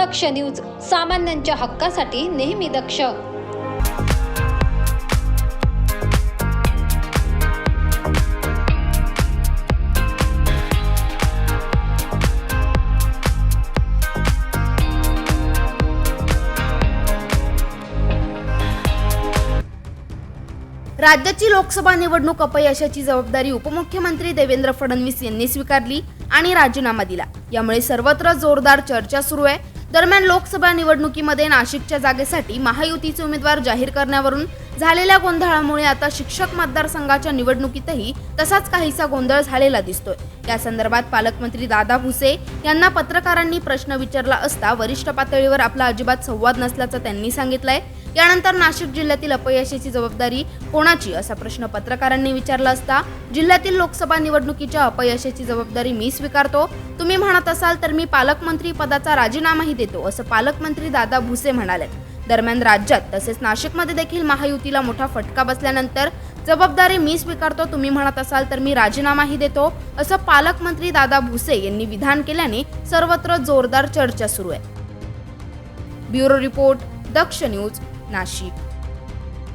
दक्ष news सामान्यांच्या हक्कासाठी नेहमी दक्ष. राज्याची लोकसभा निवडणूक अपयशाची जबाबदारी उपमुख्यमंत्री देवेंद्र फडणवीस यांनी स्वीकारली आणि राजीनामा दिला. यामुळे सर्वत्र जोरदार चर्चा सुरू आहे. दरम्यान लोकसभा निवडणुकीमध्ये नाशिकच्या जागेसाठी महायुतीचे उमेदवार जाहीर करण्यावरून झालेल्या गोंधळामुळे आता शिक्षक मतदारसंघाच्या निवडणुकीतही तसाच काहीसा गोंधळ झालेला दिसतोय. या संदर्भात पालकमंत्री दादा भुसे यांना पत्रकारांनी प्रश्न विचारला असता वरिष्ठ पातळीवर आपला अजिबात संवाद नसल्याचं त्यांनी सांगितलंय. यानंतर नाशिक जिल्ह्यातील अपयशाची जबाबदारी कोणाची असा प्रश्न पत्रकारांनी विचारला असता जिल्ह्यातील लोकसभा निवडणुकीच्या अपयशाची जबाबदारी मी स्वीकारतो. तुम्ही म्हणत असाल तर मी पालकमंत्री पदाचा राजीनामाही देतो असं पालकमंत्री दादा भुसे म्हणाले. दरम्यान राज्यात तसेच नाशिकमध्ये देखील महायुतीला मोठा फटका बसल्यानंतर जबाबदारी मी स्वीकारतो तुम्ही म्हणत असाल तर मी राजीनामाही देतो असं पालकमंत्री दादा भुसे यांनी विधान केल्याने सर्वत्र जोरदार चर्चा सुरू आहे. Bureau report Daksh news Nashik.